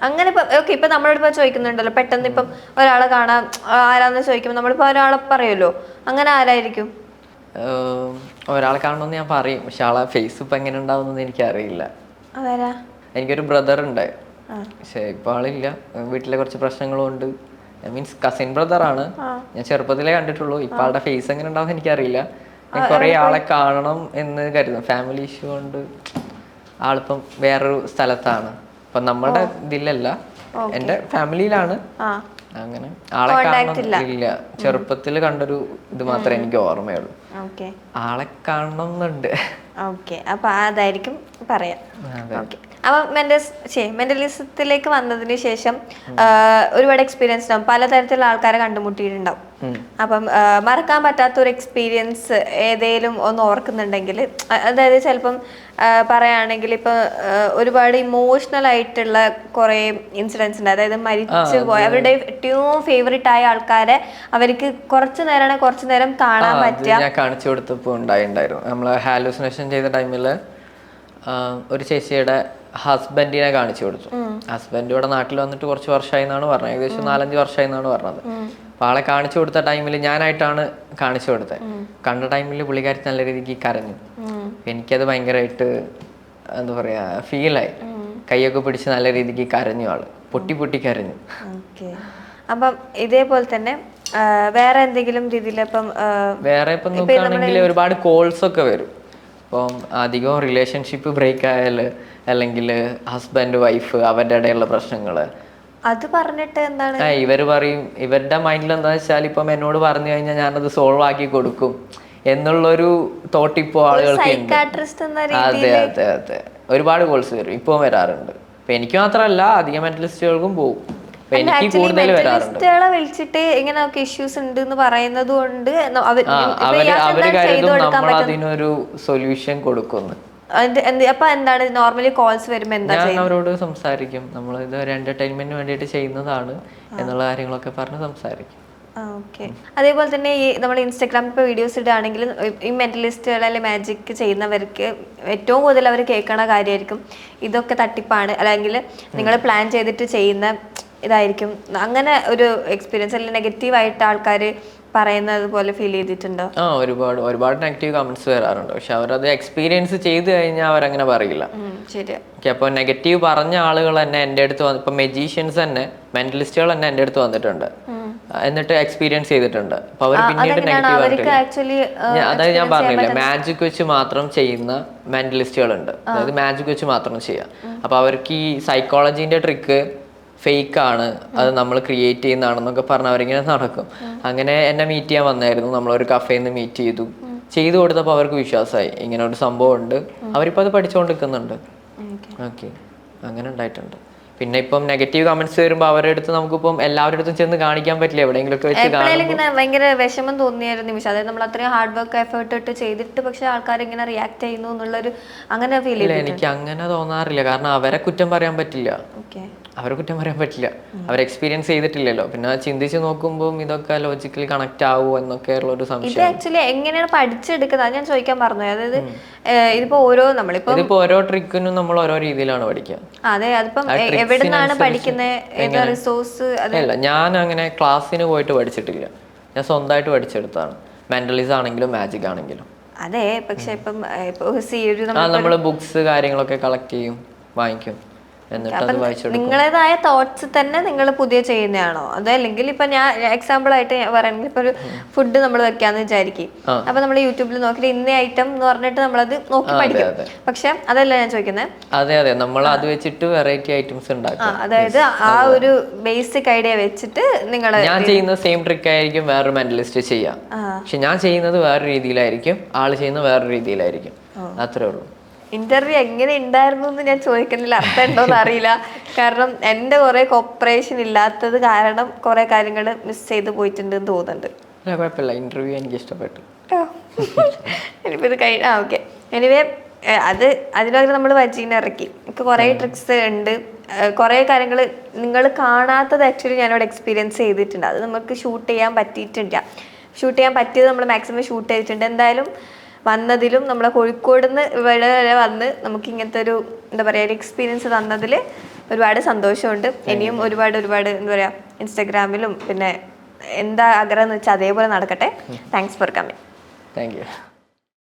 അങ്ങനെ ഇപ്പൊ ഓക്കെ ഇപ്പൊ നമ്മളോട് ഇപ്പൊ ചോദിക്കുന്നുണ്ടല്ലോ പെട്ടെന്ന് ഇപ്പം ഒരാളെ കാണാൻ ആരാന്ന് ചോദിക്കുമ്പോൾ നമ്മളിപ്പോ ഒരാളെ പറയുമല്ലോ അങ്ങനെ ആരായിരിക്കും? ഒരാളെ കാണണമെന്ന് ഞാൻ പറയും പക്ഷെ ആളെ ഫേസ് ഇപ്പൊ എങ്ങനെ ഉണ്ടാവുന്നത് എനിക്കറിയില്ല. എനിക്കൊരു ബ്രദർ ഉണ്ട്. പക്ഷെ ഇപ്പൊ ആളില്ല. വീട്ടിലെ കുറച്ച് പ്രശ്നങ്ങളും ഉണ്ട് മീൻസ് കസിൻ ബ്രദർ ആണ്. ഞാൻ ചെറുപ്പത്തിലേ കണ്ടിട്ടുള്ളൂ. ഇപ്പൊ ആളുടെ ഫേസ് എങ്ങനെ ഉണ്ടാവും എനിക്കറിയില്ല. ഞാൻ കുറെ ആളെ കാണണം എന്ന് കരുതും. ഫാമിലി ഇഷ്യൂ കൊണ്ട് ആളിപ്പം വേറൊരു സ്ഥലത്താണ്. ഇപ്പൊ നമ്മുടെ ഇതിലല്ല. എന്റെ ഫാമിലിയിലാണ്. അങ്ങനെ ആളെ കാണണം ഇല്ല. ചെറുപ്പത്തിൽ കണ്ടൊരു ഇത് മാത്രമേ എനിക്ക് ഓർമ്മയുള്ളൂ. ആളെ കാണണം എന്നുണ്ട് ഓക്കെ. അപ്പൊ അതായിരിക്കും പറയാം. അപ്പൊ മെന്റലിസത്തിലേക്ക് വന്നതിന് ശേഷം ഒരുപാട് എക്സ്പീരിയൻസ് ഉണ്ടാവും. പലതരത്തിലുള്ള ആൾക്കാരെ കണ്ടുമുട്ടിയിട്ടുണ്ടാവും. അപ്പം മറക്കാൻ പറ്റാത്ത ഒരു എക്സ്പീരിയൻസ് ഏതേലും ഒന്ന് ഓർക്കുന്നുണ്ടെങ്കിൽ അതായത് ചിലപ്പം പറയാണെങ്കിൽ പറയുകയാണെങ്കിൽ ഇപ്പൊ ഒരുപാട് ഇമോഷണൽ ആയിട്ടുള്ള കുറെ ഇൻസിഡൻസ് ഉണ്ട്. അതായത് മരിച്ചു പോയ അവരുടെ ഏറ്റവും ഫേവറേറ്റ് ആയ ആൾക്കാരെ അവർക്ക് കുറച്ചു നേരമാണ് കുറച്ചു നേരം കാണാൻ പറ്റിയ പറ്റുക. ഞാൻ കാണിച്ചു കൊടുത്തപ്പോൾ ഉണ്ടായിണ്ടായിരുന്നു. നമ്മൾ ഹാലൂസിനേഷൻ ചെയ്ത ടൈമിൽ ഒരു ചേച്ചിയുടെ ഹസ്ബൻഡിനെ കാണിച്ചു കൊടുത്തു. ഹസ്ബൻഡ് ഇവിടെ നാട്ടിൽ വന്നിട്ട് കുറച്ച് വർഷമായി എന്നാണ് പറഞ്ഞത്. ഏകദേശം നാലഞ്ച് വർഷമായി എന്നാണ് പറഞ്ഞത് അപ്പൊ ആളെ കാണിച്ചു കൊടുത്ത ടൈമിൽ ഞാനായിട്ടാണ് കാണിച്ചു കൊടുത്തത്. കണ്ട ടൈമിൽ പുള്ളിക്കാരി നല്ല രീതിക്ക് കരഞ്ഞു. എനിക്കത് ഭയങ്കരമായിട്ട് എന്താ പറയാ ഫീലായി കൈയൊക്കെ പിടിച്ച് നല്ല രീതിക്ക് കരഞ്ഞു ആൾ. പൊട്ടി പൊട്ടി കരഞ്ഞു. അപ്പം ഇതേപോലെ തന്നെ വേറെ എന്തെങ്കിലും രീതിയിൽ ഇപ്പം വേറെ ഇപ്പം നോക്കുകയാണെങ്കിൽ ഒരുപാട് കോൾസ് ഒക്കെ വരും. ഇപ്പം അധികം റിലേഷൻഷിപ്പ് ബ്രേക്ക് ആയാൽ അല്ലെങ്കിൽ ഹസ്ബൻഡ് വൈഫ് അവരുടെ ഇടയിലുള്ള പ്രശ്നങ്ങൾ അത് പറഞ്ഞിട്ട് എന്താണ്? ഇവർ പറയും ഇവരുടെ മൈൻഡിൽ എന്താ വെച്ചാൽ ഇപ്പം എന്നോട് പറഞ്ഞു കഴിഞ്ഞാൽ ഞാനത് സോൾവ് ആക്കി കൊടുക്കും എന്നുള്ളൊരു തോട്ട് ഇപ്പോൾ ആളുകൾക്ക് ഉണ്ട്. അതെ അതെ അതെ. ഒരുപാട് കോൾസ് വരും. ഇപ്പോൾ വരാറുണ്ട്. ഇപ്പൊ എനിക്ക് മാത്രമല്ല അധികം മെന്റലിസ്റ്റുകൾക്കും പോകും എനിക്ക് കൂടുതൽ വരാറുണ്ട്. മെന്റലിസ്റ്റുകളെ വിളിച്ചിട്ട് ഇങ്ങനെ നമുക്ക് ഇഷ്യൂസ് ഉണ്ട് എന്ന് പറയുന്നത് കൊണ്ട് ന- അവർ ആ ഇപ്പൊ അവർ ഇയാൾക്ക് അവർ എന്താണ് ചെയ്തു കരുതും കൊടുക്കാൻ നമ്മൾ പറ്റും അതിനൊരു സൊല്യൂഷൻ കൊടുക്കുന്നു അപ്പൊ എന്താണ് നോർമലി കോൾസ് വരുമ്പോ എന്താ ഞാൻ അവരോട് സംസാരിക്കും. നമ്മൾ ഇത് ഒരു എന്റർടൈൻമെന്റിന് വേണ്ടിയിട്ട് ചെയ്യുന്നതാണ് എന്നുള്ള കാര്യങ്ങളൊക്കെ പറഞ്ഞ് സംസാരിക്കും. ഓക്കെ അതേപോലെ തന്നെ ഈ നമ്മൾ ഇൻസ്റ്റാഗ്രാമിൽ ഇപ്പോൾ വീഡിയോസ് ഇടുകയാണെങ്കിൽ ഈ മെന്റലിസ്റ്റുകൾ അല്ലെങ്കിൽ മാജിക് ചെയ്യുന്നവർക്ക് ഏറ്റവും കൂടുതൽ അവർ കേൾക്കണ കാര്യമായിരിക്കും ഇതൊക്കെ തട്ടിപ്പാണ്. അല്ലെങ്കിൽ നിങ്ങൾ പ്ലാൻ ചെയ്തിട്ട് ചെയ്യുന്ന ഇതായിരിക്കും. അങ്ങനെ ഒരു എക്സ്പീരിയൻസ് അല്ലെങ്കിൽ നെഗറ്റീവായിട്ട് ആൾക്കാർ പറയുന്നത് പോലെ ഫീൽ ചെയ്തിട്ടുണ്ടോ? ആ ഒരുപാട് ഒരുപാട് നെഗറ്റീവ് കമന്റ്സ് വരാറുണ്ട്. പക്ഷെ അവരത് എക്സ്പീരിയൻസ് ചെയ്ത് കഴിഞ്ഞാൽ അവരങ്ങനെ പറയില്ല. ശരി അപ്പോൾ നെഗറ്റീവ് പറഞ്ഞ ആളുകൾ തന്നെ എന്റെ അടുത്ത് വന്ന് ഇപ്പം മെജീഷ്യൻസ് തന്നെ മെന്റലിസ്റ്റുകൾ തന്നെ എന്റെ അടുത്ത് വന്നിട്ടുണ്ട്. എന്നിട്ട് എക്സ്പീരിയൻസ് ചെയ്തിട്ടുണ്ട്. അപ്പൊ അവർ പിന്നീട് നെഗറ്റീവ് അതായത് ഞാൻ പറഞ്ഞില്ല മാജിക് വെച്ച് മാത്രം ചെയ്യുന്ന മെന്റലിസ്റ്റുകളുണ്ട് അതായത് മാജിക് വെച്ച് മാത്രം ചെയ്യാം. അപ്പൊ അവർക്ക് ഈ സൈക്കോളജിന്റെ ട്രിക്ക് ഫേക്ക് ആണ് അത് നമ്മൾ ക്രിയേറ്റ് ചെയ്യുന്നതാണെന്നൊക്കെ പറഞ്ഞ് അവരിങ്ങനെ നടക്കും. അങ്ങനെ എന്നെ മീറ്റ് ചെയ്യാൻ വന്നായിരുന്നു. നമ്മളൊരു കഫേയിൽ നിന്ന് മീറ്റ് ചെയ്തു. ചെയ്തു കൊടുത്തപ്പോൾ അവർക്ക് വിശ്വാസമായി ഇങ്ങനെ ഒരു സംഭവം ഉണ്ട് അവരിപ്പോൾ അത് പഠിച്ചുകൊണ്ടിരിക്കുന്നുണ്ട് ഓക്കെ. അങ്ങനെ ഉണ്ടായിട്ടുണ്ട്. പിന്നെ ഇപ്പം നെഗറ്റീവ് കമന്റ്സ് വരുമ്പോൾ അവരുടെ അടുത്ത് നമുക്കിപ്പം എല്ലാവരുടെ അടുത്തും ചെന്ന് കാണിക്കാൻ പറ്റില്ല. എവിടെയെങ്കിലുമൊക്കെ വെച്ച് ഇങ്ങനെ ഭയങ്കര വിഷമം തോന്നിയ ഒരു നിമിഷം. അതായത് നമ്മൾ അത്രയും ഹാർഡ് വർക്ക് എഫേർട്ട് ഇട്ട് ചെയ്തിട്ട് പക്ഷെ ആൾക്കാർ ഇങ്ങനെ റിയാക്ട് ചെയ്യുന്നു എന്നുള്ളൊരു അങ്ങനെ ഫീൽ എനിക്ക് അങ്ങനെ തോന്നാറില്ല. കാരണം അവരെ കുറ്റം പറയാൻ പറ്റില്ല. ഓക്കെ. അവരെ കുറ്റം പറയാൻ പറ്റില്ല. അവർ എക്സ്പീരിയൻസ് ചെയ്തിട്ടില്ലല്ലോ. പിന്നെ ചിന്തിച്ച് നോക്കുമ്പോൾ ഇതൊക്കെ ലോജിക്കലി കണക്ട് ആവുമോ എന്നൊക്കെയുള്ള ഒരു ഇത് സംശയം ആക്ച്വലി എങ്ങനെയാണ് പഠിച്ചെടുക്കുന്നത്? ഞാൻ ചോദിക്കാൻ പറഞ്ഞു അതായത് ഇതിപ്പോ ഓരോ നമ്മളിപ്പോ ഇതിപ്പോ ഓരോ ട്രിക്കിനും നമ്മൾ ഓരോ രീതിയിലാണ് പഠിക്കുക. അതെ. അതിപ്പം ആ tricks എവിടുന്നാണ് പഠിക്കുന്നത് ഏത് റിസോഴ്സ് അല്ല ഞാൻ അങ്ങനെ ക്ലാസ്സിന് പോയിട്ട് പഠിച്ചിട്ടില്ല. ഞാൻ സ്വന്തമായിട്ട് പഠിച്ചെടുത്താണ് മെന്റലിസം ആണെങ്കിലും മാജിക് ആണെങ്കിലും. അതെ പക്ഷെ ഇപ്പം ഏഹ്, ഇപ്പൊ സി ഒരു ആ നമ്മൾ ബുക്സ് കാര്യങ്ങളൊക്കെ കളക്ട് ചെയ്യും വാങ്ങിക്കും. നിങ്ങളേതായ തോട്ട്സ് തന്നെ നിങ്ങൾ പുതിയ ചെയ്യുന്നതാണോ? അതല്ലെങ്കിൽ ഇപ്പൊ ഞാൻ എക്സാമ്പിൾ ആയിട്ട് പറയണെങ്കിൽ പറയുകയാണെങ്കിൽ ഇപ്പൊ ഒരു ഫുഡ് നമ്മൾ വെക്കാന്ന് വിചാരിക്കും. അപ്പൊ നമ്മൾ യൂട്യൂബിൽ നോക്കിയിട്ട് ഇന്ന ഐറ്റം എന്ന് പറഞ്ഞിട്ട് നമ്മളത് നോക്കി പഠിക്കും. പക്ഷെ അതല്ല ഞാൻ ചോദിക്കുന്നത്? അതെ അതെ നമ്മൾ അത് വെച്ചിട്ട് വെറൈറ്റി ഐറ്റംസ് ഉണ്ടാക്കും. അതായത് ആ ഒരു ബേസിക് ഐഡിയ വെച്ചിട്ട് നിങ്ങൾ ഞാൻ ചെയ്യുന്ന സെയിം ട്രിക്ക് ആയിരിക്കും വേറൊരു മെന്റലിസ്റ്റ് ചെയ്യാം. പക്ഷെ ഞാൻ ചെയ്യുന്നത് വേറെ രീതിയിലായിരിക്കും ആൾ ചെയ്യുന്നത് വേറെ രീതിയിലായിരിക്കും. അത്രേ ഉള്ളൂ. ഇന്റർവ്യൂ എങ്ങനെ ഉണ്ടായിരുന്നു എന്ന് ഞാൻ ചോദിക്കുന്നില്ല. അർത്ഥം ഉണ്ടോന്ന് അറിയില്ല. കാരണം എന്റെ കുറെ കോപ്പറേഷൻ ഇല്ലാത്തത് കാരണം കുറെ കാര്യങ്ങൾ മിസ് ചെയ്ത് പോയിട്ടുണ്ട് എന്ന് തോന്നുന്നുണ്ട് കുഴപ്പമില്ല. ഇന്റർവ്യൂ എനിക്ക് ഇഷ്ടപ്പെട്ടു. ഇനിയിപ്പോൾ ഇത് കഴിഞ്ഞ ആ ഓക്കെ എനിവേ അത് അതിനൊക്കെ നമ്മൾ വജീനെ ഇറക്കി. എനിക്ക് കുറേ ട്രിക്സ് ഉണ്ട്. കുറെ കുറേ കാര്യങ്ങൾ നിങ്ങൾ കാണാത്തത് ആക്ച്വലി ഞാനിവിടെ എക്സ്പീരിയൻസ് ചെയ്തിട്ടുണ്ട്. അത് നമുക്ക് ഷൂട്ട് ചെയ്യാൻ പറ്റിയിട്ടില്ല. ഷൂട്ട് ചെയ്യാൻ പറ്റിയത് നമ്മൾ മാക്സിമം ഷൂട്ട് ചെയ്തിട്ടുണ്ട്. എന്തായാലും വന്നതിലും നമ്മളെ കോഴിക്കോട് നിന്ന് ഇവിടെ വരെ വന്ന് നമുക്ക് ഇങ്ങനത്തെ ഒരു എന്താ പറയുക ഒരു എക്സ്പീരിയൻസ് തന്നതിൽ ഒരുപാട് സന്തോഷമുണ്ട്. ഇനിയും ഒരുപാട് ഒരുപാട് എന്താ പറയുക ഇൻസ്റ്റഗ്രാമിലും പിന്നെ എന്താ ആഗ്രഹം എന്ന് വെച്ചാൽ അതേപോലെ നടക്കട്ടെ. Thanks for coming thank you